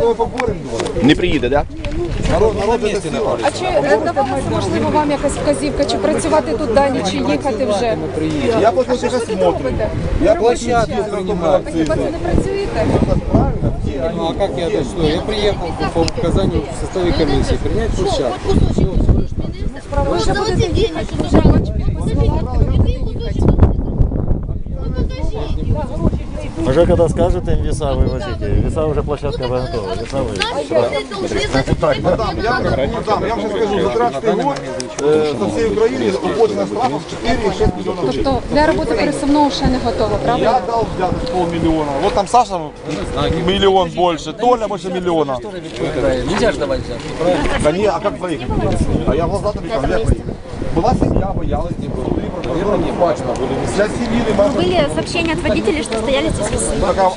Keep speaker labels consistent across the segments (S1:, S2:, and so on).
S1: поборемо.
S2: Не приїде, так?
S1: Народ, народ сила.
S3: А чи е, можливо вам якась вказівка, чи працювати тут далі, чи їхати вже?
S1: Я плачу
S3: А що ж ви тут
S1: смотрю. Я площадку принимаю.
S3: Ви хіба це не працюєте?
S4: Ну а как я это что? Я приехал по указанию в составе комиссии принять площадку.
S3: Ви вже будете їхати, вже бачу, підписала, будете їхати.
S5: Уже когда скажете им веса вывозите, веса уже площадка готова, веса вывозите.
S1: Мадам, я, мадам, я вам сейчас скажу, за 13 год э, со всей Украины уплачено штрафов 4,6 миллионов гривен.
S3: Тобто для роботи пересувного ще не готово, правильно?
S1: Я дал взяток полмиллиона. Вот там Саша миллион больше, Толя больше миллиона.
S4: Нельзя же давать взятки, правильно?
S1: Да не, а как проехать? А я в глаза тобі кажу, як проїхати? Була сім'я, боялась, не було. Суди, не бачено. Для сім'ї немає.
S6: Были сообщения от водителей, что стояли здесь весы.
S1: Така,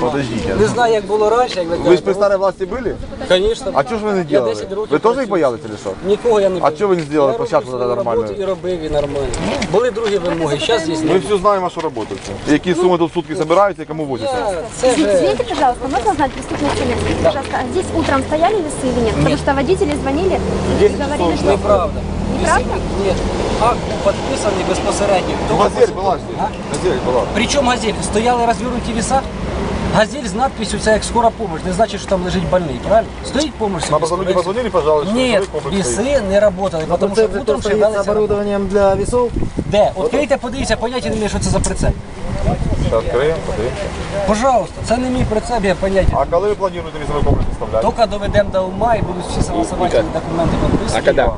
S1: подождите.
S4: Не знаю, як було раніше, як ви
S1: Ви ж
S4: кажете.
S1: при старій власті були?
S4: Конечно.
S1: А чого ж ви не
S4: Я
S1: делали?
S4: 10 років
S1: Ви теж їх
S4: працюю.
S1: боялися чи що?
S4: Нікого я не
S1: А чого ви не зробили
S4: Я
S1: площадку
S4: робив
S1: тоді
S4: свою
S1: нормальну?
S4: роботу І робив, і нормально. Були другі вимоги, зараз є.
S1: Ми всю знаємо вашу роботу. всю. Які суми тут в сутки збираються і кому возяться.
S4: Я- Це же
S6: Извините, пожалуйста, можно знать преступность или нет? Скажите, пожалуйста, а здесь утром стояли весы или нет? Потому что водители звонили и говорили, что...
S4: неправда. Ні. Акт був підписаний безпосередньо.
S1: Газель була ж тут. Газель була.
S4: Причому газель? Стояли розвернуті віса. Газель з надписью це як скора помощь, не значить, що там лежить больний, правильно? Стоїть помощь.
S1: Нам люди позвонили, пожалуйста,
S4: Ні,
S1: комплекс
S4: віси не працювали, тому що утром шагали.
S5: оборудованием для весов?
S4: Де? Відкрийте, подивіться, поняття не маю, що це за прицеп.
S1: Зараз відкриємо, подивимося.
S4: Пожалуйста, це не мій прицеп, я поняття.
S1: А коли ви плануєте візовий комплекс вставляти?
S4: Тільки доведемо до ума і будуть всі согласовательні документи підписані.
S2: А коли?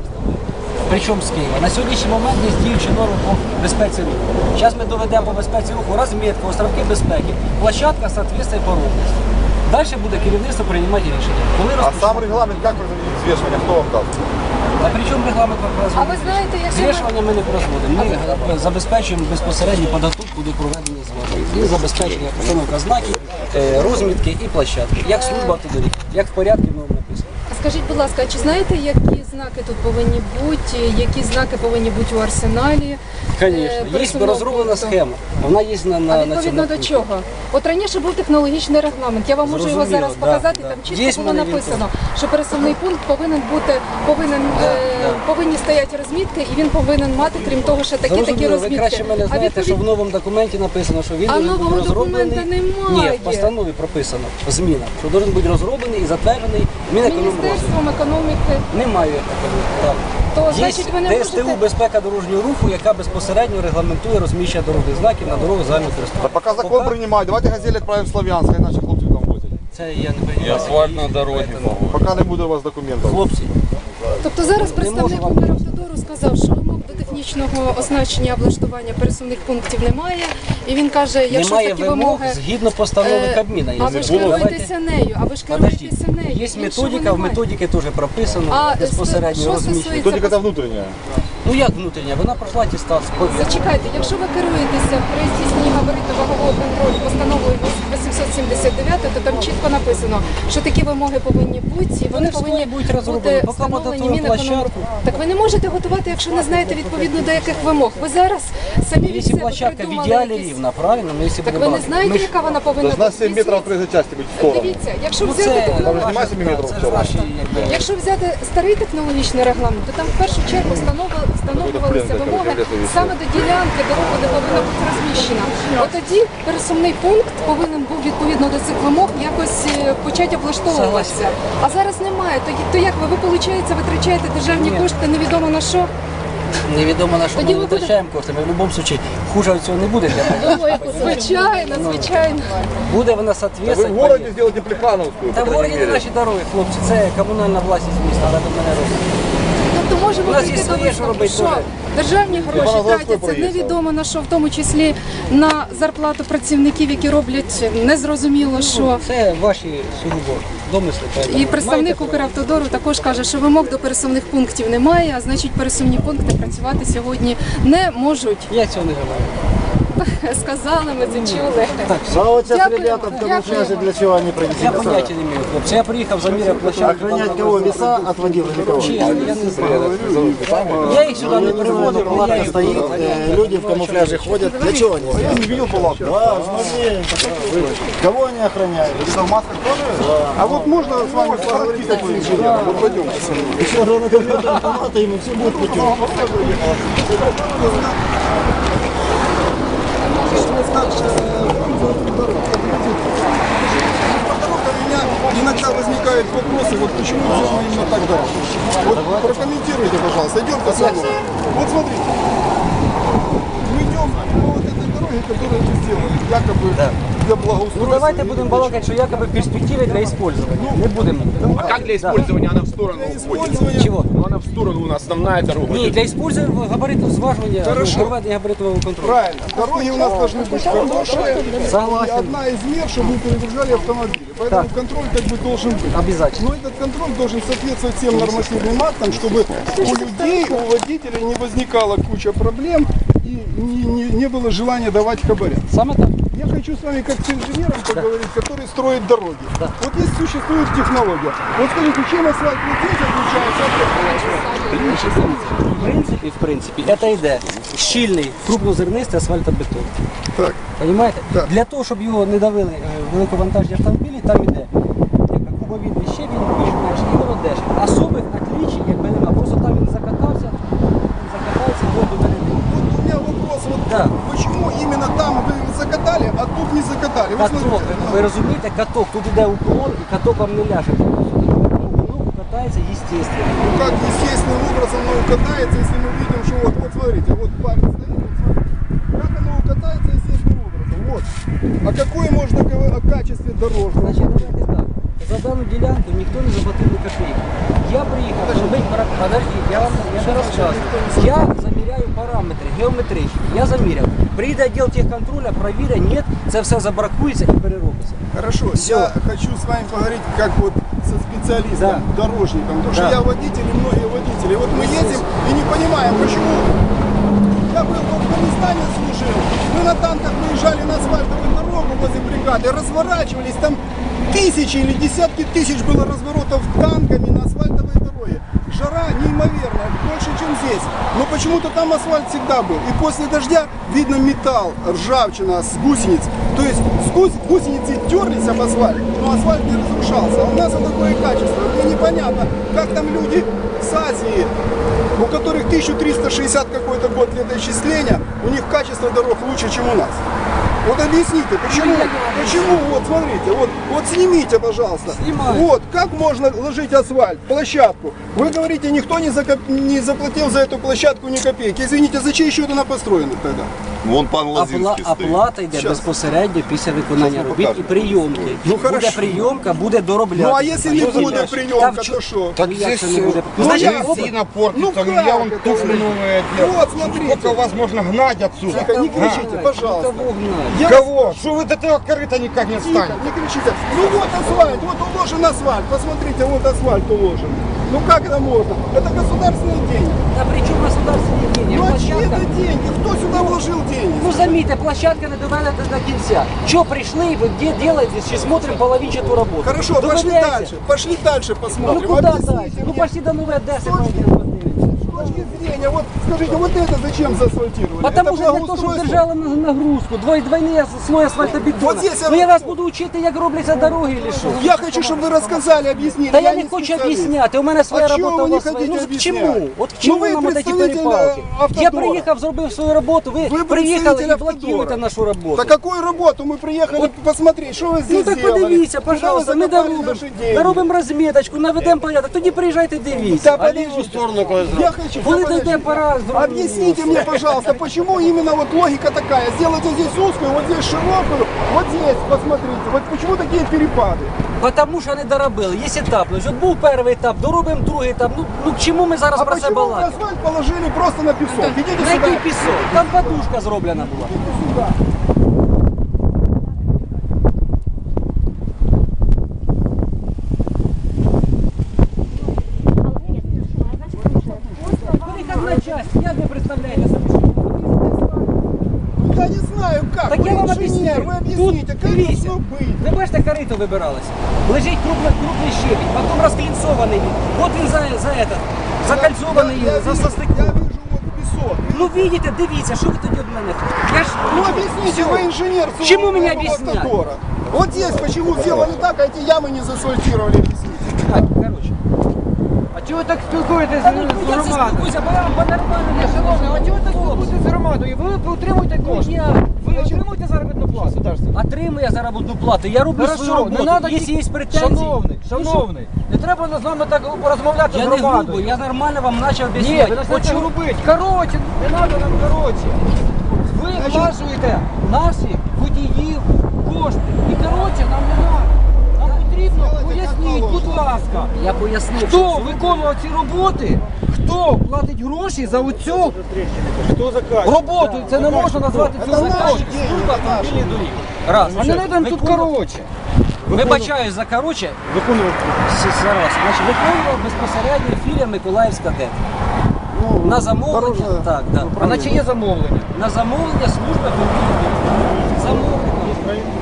S4: Причому з Києва. На сьогоднішній момент є діючі норми по безпеці руху. Зараз ми доведемо по безпеці руху розмітку, островки безпеки, площадка соответствує порожності. Далі буде керівництво приймати рішення. Коли
S1: А сам регламент, як ви звішування, хто вам дав?
S4: А при чому регламент
S3: А ви знаєте, якщо ви...
S4: Звішування ми не розводимо. Ми е, забезпечуємо безпосередню подготовку до проведення зважень. І забезпечення постановка знаків, е, розмітки і площадки. Як служба автодоріг, як в порядку ми вам написано.
S3: Скажіть, будь ласка, а чи знаєте, які знаки тут повинні бути, які знаки повинні бути у арсеналі?
S4: Звісно, є розроблена схема. Вона є на, на
S3: А відповідно до чого? От раніше був технологічний регламент. Я вам можу його
S4: Зрозуміло,
S3: зараз
S4: да,
S3: показати.
S4: да.
S3: Там
S4: Є
S3: чітко
S4: в
S3: було
S4: мене він
S3: написано, що пересувний пункт повинен бути, повинен е, повинні стояти розмітки, і він повинен мати, крім того, ще такі такі
S4: Зрозуміло, ви
S3: розмітки.
S4: краще мене
S3: А
S4: знаєте, що в
S3: відповідь-
S4: новому документі написано, що він
S3: А
S4: должен бути
S3: нового
S4: розроблений.
S3: документа немає.
S4: Ні, в постанові прописано зміна, що должен бути розроблений і затверджений Мінекономрозвитку.
S3: Міністерством економіки,
S4: Немає такого. Так.
S3: То
S4: Є
S3: значить ви не
S4: ДСТУ безпека дорожнього руху, яка безпосередньо регламентує розміщення дорожніх знаків на дорогах загального
S1: Та
S4: користування.
S1: поки закон приймають, давайте газель відправимо в Слов'янськ, хай наші хлопці там возять.
S4: Це я не приймаю.
S2: асфальт на дорогі.
S1: Поки не буде у вас документів.
S4: Хлопці,
S3: Тобто зараз представник Укравтодору сказав, що вимог технічного оснащення облаштування пересувних пунктів немає. І він каже, якщо
S4: немає
S3: такі
S4: вимог
S3: вимоги.
S4: згідно постанови
S3: е,
S4: Кабміна.
S3: А ви ж керуєтеся нею, а ви ж
S4: Подождіть.
S3: керуєтеся нею.
S4: Є
S3: Іншого
S4: методика, в
S3: немає.
S4: методиці теж прописано
S3: А,
S4: безпосередньо
S3: що
S4: розміщення.
S3: стосується
S1: Тільки це внутрішнє.
S4: Ну як внутрішня? Вона пройшла атестацію.
S3: Зачекайте, якщо ви керуєтеся при здійсненні габаритно-вагового контролю постановою 879, то там чітко написано, що такі вимоги повинні бути, і вони
S4: Вони
S3: повинні
S4: будуть розроблені.
S3: бути встановлені
S4: готуємо
S3: Мінекономіки. Так ви не можете готувати, якщо не знаєте відповідно до яких вимог. Ви зараз самі від себе
S4: площадка в
S3: придумали якісь-
S4: рівна, правильно? Ну, якщо
S3: Так ви не знаєте,
S4: Ми
S3: яка вона повинна
S1: Должна
S3: бути?
S1: 7 метрів проїжджої частини бути в сторону.
S3: Дивіться, якщо
S4: Ну,
S3: взяти
S4: це-
S1: Там же немає 7 метрів в сторону.
S4: наші, якби,
S3: Якщо взяти старий технологічний регламент, то там в першу чергу встановили- встановлювалися вимоги саме до ділянки де повинна бути розміщена. От тоді пересувний пункт повинен був відповідно до цих вимог якось е, почати облаштовуватися. А зараз немає. То, то як ви, ви виходить, витрачаєте державні кошти невідомо на що?
S4: Невідомо на що
S3: Тоді
S4: ми
S3: ви будете-
S4: витрачаємо кошти. Ми в будь-якому випадку хуже від цього не буде для нас.
S3: Звичайно, звичайно.
S4: Буде вона
S1: Ви в
S4: соответствовать.
S1: городі зробите Плехановську,
S4: Та
S1: по
S4: в городі не
S1: мере.
S4: наші дороги, хлопці. Це комунальна власність міста, але тут мене робить.
S3: Тобто можемо
S4: У нас є
S3: прийти до
S4: своє, що
S3: висновку,
S4: робити
S3: що
S4: теж.
S3: державні гроші
S1: Золотського
S3: тратяться невідомо на що, в тому числі на зарплату працівників, які роблять незрозуміло що.
S4: Це ваші сугубо домисли.
S3: І представник
S4: Маєте право?
S3: Укравтодору також каже, що вимог до пересувних пунктів немає, а значить пересувні пункти працювати сьогодні не можуть.
S4: Я цього не говорю.
S3: Сказали, ми це чули.
S5: А вот сейчас
S3: Дякую,
S5: ребята в камуфляже для чего они
S4: Я
S5: принесли?
S4: поняття не маю, хлопці. Я приїхав, заміряв площадку.
S5: Охранять кого? Веса отводил или кого?
S4: Чесно, я не знаю. Я їх сюди не приводив, але
S5: Палатка
S4: їх
S5: стоит, э, люди в камуфляже ходят. Для чего они?
S7: Я не видел палатку.
S5: Да, смотри. Кого они охраняют?
S7: Что, в масках тоже? А вот можно с вами поговорить? Вот пойдемте со мной.
S5: Еще компьютер автомата, ему все будет путем.
S7: Иногда возникают вопросы, вот почему именно так дальше. Вот прокомментируйте, пожалуйста, идемте со мной. Вот смотрите. Мы идем по вот этой дороге, которую вы сделали, якобы для
S4: Ну
S7: благоустройства.
S4: давайте будемо балакати, що якоби перспективи для использования. Не будемо.
S1: А как для использования она в сторону уходит?
S7: Использование
S4: Чого?
S1: Ну она в сторону у нас основная дорога.
S4: Ні, для использования габариту зважування,
S7: Хорошо.
S4: проведення габаритового контролю.
S7: Правильно. Дороги у нас должны быть хорошие. И
S4: Согласен.
S7: одна из мер, чтобы не перегружали автомобили. Поэтому контроль как бы должен быть.
S4: Обязательно.
S7: Но этот контроль должен соответствовать всем нормативным актам, чтобы у людей, у водителей не возникала куча проблем и не, не- не было желания давать хабаря.
S4: Саме так.
S7: Я хочу с вами как с инженером поговорить, который строит дороги. Вот здесь существует технология. Вот скажите, чем асфальт вот здесь отличается от этого?
S4: В принципі, в принципі, це йде щільний, крупнозернистий асфальтобетон.
S7: Так.
S4: Понимаете?
S7: Так.
S4: Для того, щоб його не давили е, великовантажні автомобілі, там іде яка кубовідний щебінь, більш-менш і воно дешево. Особих отличий, якби нема. Просто там він закатався, він закатався, воду нарядив.
S7: Вот у меня вопрос, вот
S4: Да.
S7: почему именно там вы закатали, а тут не закатали? Вы
S4: Каток,
S7: смотрите,
S4: ви розумієте, каток, тут іде уклон, і каток вам не ляже. Тому воно катається естественно.
S7: Ну как естественным образом оно укатается, если мы видим, что вот, вот смотрите, вот парень стоит, вот смотрите. Как оно укатается естественным образом? Вот. А какое можно говорить о качестве дорожного?
S4: Значить, давайте так. За дану ділянку ніхто не заплатив ні копійки. Я приїхав зробити пара- Подожди, я вам я ще розказую. Я заміряю параметри, геометричні. Я заміряв. Прийде відділ техконтроля, провірять, ні, це все забракується і переробиться.
S7: Хорошо, я хочу с вами поговорить как вот со специалистом, дорожником, потому что
S4: Да.
S7: я водитель и многие водители. Вот мы едем и не понимаем, почему я был в Афганистане служил, мы на танках выезжали на асфальтовую дорогу возле бригады, разворачивались, там тысячи или десятки тысяч было разворотов танками на асфальтовой здесь. Но почему-то там асфальт всегда был. И после дождя видно металл, ржавчина с гусениц. То есть с гус- гусеницы терлись об асфальт, но асфальт не разрушался. А у нас вот такое качество. Мне непонятно, как там люди с Азии, у которых 1360 какой-то год летоисчисления, у них качество дорог лучше, чем у нас. Вот объясните, почему, почему, вот смотрите, вот, вот снимите, пожалуйста.
S4: Снимаю.
S7: Вот, как можно ложить асфальт, площадку? Вы говорите, никто не, закоп- не заплатил за эту площадку ни копейки. Извините, за чей счет она построена тогда?
S1: Вон пан
S4: Опла-
S1: Лазинський стоїть.
S4: оплата йде
S7: Щас.
S4: безпосередньо після виконання робіт і прийомки.
S7: Ну,
S4: буде
S7: хорошо.
S4: прийомка, буде доробляти.
S7: Ну а если не будет
S4: Та
S7: приемка,
S4: в чё-
S7: то что?
S8: Так
S4: Ну, як
S8: здесь
S4: це не буде?
S8: ну,
S4: Значить,
S8: резина
S7: Ну
S8: портится,
S7: как
S8: ну, я вам
S7: это?
S8: туфли новые одел.
S7: Вот, смотрите.
S8: Сколько вас можно гнать отсюда?
S7: Тихо, не кричите, пожалуйста.
S4: Кого гнать?
S7: Я-
S8: Кого? Что вы до этого корыта никак не
S7: Тихо,
S8: встанете?
S7: не кричите. Ну вот асфальт, вот уложен асфальт. Посмотрите, вот асфальт уложен. Ну как это можно? Это государственные деньги.
S4: Та при чому государственні деньги?
S7: Ну а чьи
S4: Площадка
S7: это деньги? Кто сюда вложил деньги?
S4: Ну замітьте, площадка не доведена до кінця. Що прийшли, ви де делаете, чи смотрим половинчату роботу?
S7: Хорошо, пошли
S4: Доведеться.
S7: дальше. Пошли дальше
S4: Ну
S7: посмотрим.
S4: куди
S7: Объясните
S4: далі? Ну
S7: мне.
S4: пошли до Нової Одеси.
S7: С точки- С точки зрения, вот скажите, вот это зачем заасфальтировали?
S4: Потому
S7: это
S4: що для того, щоб
S7: благоустройство?
S4: держала на- нагрузку, двой, двойний слой асфальтобетона.
S7: Вот здесь я
S4: ну я
S7: вам-
S4: вас буду вчити, як робляться дороги, чи що?
S7: Я хочу, чтобы вы рассказали, объяснили.
S4: Та я не хочу
S7: специалист.
S4: об'ясняти, у мене своя
S7: А чого
S4: робота,
S7: ви
S4: у
S7: не
S4: вас своя.
S7: хочете
S4: Ну к
S7: об'ясняти?
S4: чому? От к
S7: Ну,
S4: чому
S7: ви
S4: нам от ці
S7: представитель,
S4: перепалки?
S7: е, Автодора.
S4: Я приїхав, зробив свою роботу, ви,
S7: Вы
S4: приїхали
S7: представитель
S4: і блокуєте
S7: Автодора.
S4: нашу роботу.
S7: Так какую работу? Мы приехали посмотреть, что вы
S4: Ну
S7: здесь
S4: так
S7: сделали.
S4: подивіться,
S7: Куда вы
S4: пожалуйста, ми
S7: закопали
S4: доробимо,
S7: наши деньги?
S4: доробимо розміточку, наведемо порядок, тоді приїжджайте, дивіться.
S7: Да подождите.
S5: сторону, коли
S7: Я хочу,
S4: Коли
S7: подождите.
S4: дойде пора, зробимо.
S7: Объясните мне, пожалуйста, почему именно вот логика такая? Сделайте здесь узкую, вот здесь широкую, вот здесь, посмотрите. Вот почему такие перепады?
S4: Тому що не доробили. Є етапність. От був перший етап, доробимо другий етап. Ну, ну к чому ми зараз
S7: А
S4: про це
S7: почему вы
S4: балакаємо?
S7: асфальт положили просто на песок? Идите
S4: На який
S7: сюда.
S4: пісок? Там подушка зроблена була.
S7: Идите сюда. Объясните, как
S4: дивіться,
S7: должно быть?
S4: ви бачите, корито вибиралося. Лежить крупний, крупний щебінь, потім розклінцований він. От він за, за этот, закольцований,
S7: Я, я,
S4: за
S7: вижу,
S4: состиком.
S7: я вижу вот песок.
S4: Ну видите, дивіться, що ви тоді від мене хочете? Я ж
S7: Ну объясните, вы инженер.
S4: Чему
S7: Су-
S4: меня
S7: Су-
S4: объяснять?
S7: Автотора. Вот здесь почему сделали так, а эти ямы не засфальтировали, объясните.
S4: Так, коротше.
S9: А чого ви так спілкуєтесь
S4: Та
S9: з
S4: не
S9: з
S4: будь я це
S9: громадою?
S4: спілкуюся, бо я вам по-нормальному.
S9: Ні, шановні, а чого ви так спілкуєтесь з громадою? Ви отримуєте кошти.
S4: Я
S9: ви отримуєте заробітну плату?
S4: отримує заробітну плату, я роблю свою
S9: Хорошо,
S4: роботу.
S9: не треба
S4: Якщо є претензії,
S9: Шановний,
S4: ну, що?
S9: шановний, не треба з вами так порозмовляти
S4: я
S9: з
S4: не грубо, я нормально вам почав
S9: Ні,
S4: об'ясняти.
S9: ви
S4: Почув?
S9: грубити. Коротше, не треба нам коротше. Ви влажуєте наші водіїв кошти. І коротше нам не потрібно, поясніть, будь ласка.
S4: Я пояснив,
S9: Хто
S4: що
S9: виконував ці роботи? Хто платить гроші за оцю роботу? Це не можна назвати цю
S7: Это
S9: роботу.
S7: наши деньги,
S4: раз.
S9: А не треба тут коротше.
S4: Вибачаюсь за коротше. Виконував зараз. Значить, виконував безпосередньо філія Миколаївська ДЕП. на замовлення.
S7: дорожнє
S4: Так, так.
S9: А на чиє замовлення?
S4: На замовлення служби автомобільних доріг. Замовлення.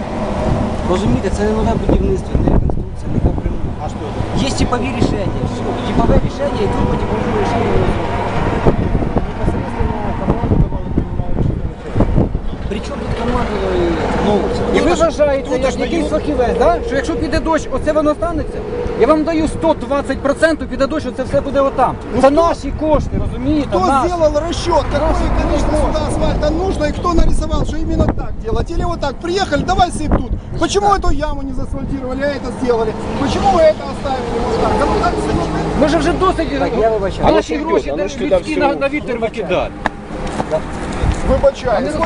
S4: Розумієте, це не нове будівництво, не реконструкція, не капремонт. А що? Є типові рішення. Все. Типове рішення і тут по типовому рішенню. Причому тут команда ну,
S9: І ви вважаєте, як якийсь фахівець, да? що якщо піде дощ, оце воно станеться? Я вам даю 120%, піде дощ, оце все буде отам. Це наші кошти, розумієте?
S7: Кто
S9: Наші.
S7: сделал расчет, какое количество сюда асфальта нужно и кто нарисовал, что именно так делать? Или вот так, приехали, давай сыпь тут. Почему эту яму не заасфальтировали, а это сделали? Почему вы это оставили вот так? Да ну так всё.
S9: Ми ж вже досить
S4: Так, я вибачаю.
S9: а наші гроші де людські на, на вітер викидають.
S7: Вибачаюсь.